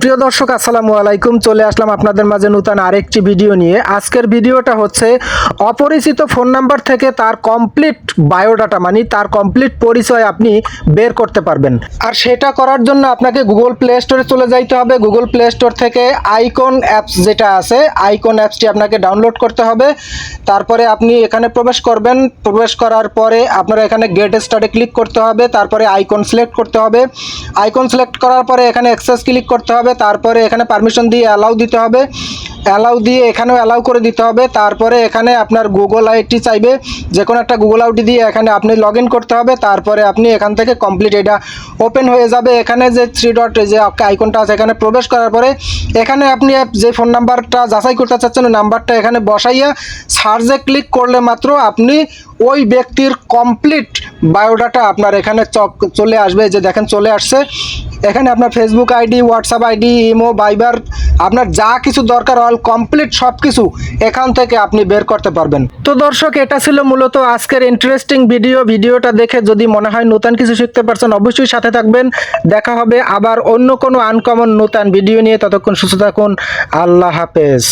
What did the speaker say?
প্রিয় দর্শক, আসসালামু আলাইকুম। চলে আসলাম আপনাদের মাঝে নতুন আরেকটি ভিডিও নিয়ে। আজকের ভিডিওটা হচ্ছে অপরিচিত ফোন নাম্বার থেকে তার কমপ্লিট বায়োডাটা মানে তার কমপ্লিট পরিচয় আপনি বের করতে পারবেন। আর সেটা করার জন্য আপনাকে গুগল প্লে স্টোরে চলে যাইতে হবে। গুগল প্লে স্টোর থেকে আইকন অ্যাপস যেটা আছে আইকন অ্যাপসটি আপনাকে ডাউনলোড করতে হবে। তারপরে আপনি এখানে প্রবেশ করবেন। প্রবেশ করার পরে আপনার এখানে গেট স্টার্টে ক্লিক করতে হবে। তারপরে আইকন সিলেক্ট করতে হবে। আইকন সিলেক্ট করার পরে এখানে অ্যাক্সেস ক্লিক করতে হবে। তারপরে এখানে পারমিশন দিয়ে অ্যালাউ দিতে হবে। অ্যালাউ দিয়ে এখানেও অ্যালাউ করে দিতে হবে। তারপরে এখানে আপনার গুগল আইডি চাইবে। যে কোনো একটা গুগল আইডি দিয়ে এখানে আপনি লগ করতে হবে। তারপরে আপনি এখান থেকে কমপ্লিট এটা ওপেন হয়ে যাবে। এখানে যে থ্রি ডট যে আইকনটা আছে, এখানে প্রবেশ করার পরে এখানে আপনি যে ফোন নাম্বারটা যাচাই করতে চাচ্ছেন, ওই নাম্বারটা এখানে বসাইয়া সার্চে ক্লিক করলে মাত্র আপনি ওই ব্যক্তির কমপ্লিট বায়োডাটা আপনার এখানে চলে আসবে যে দেখেন চলে আসছে। এখানে আপনার Facebook ID WhatsApp ID imo Viber আপনার যা কিছু দরকার অল কমপ্লিট সব কিছু এখান থেকে আপনি বের করতে পারবেন। তো দর্শক, এটা ছিল মূলত আজকের ইন্টারেস্টিং ভিডিও ভিডিওটা দেখে যদি মনে হয় নতুন কিছু শিখতে পারছেন, অবশ্যই সাথে থাকবেন। দেখা হবে আবার অন্য কোনো আনকমন নতুন ভিডিও নিয়ে। ততক্ষণ সুস্থ থাকুন। আল্লাহ হাফেজ।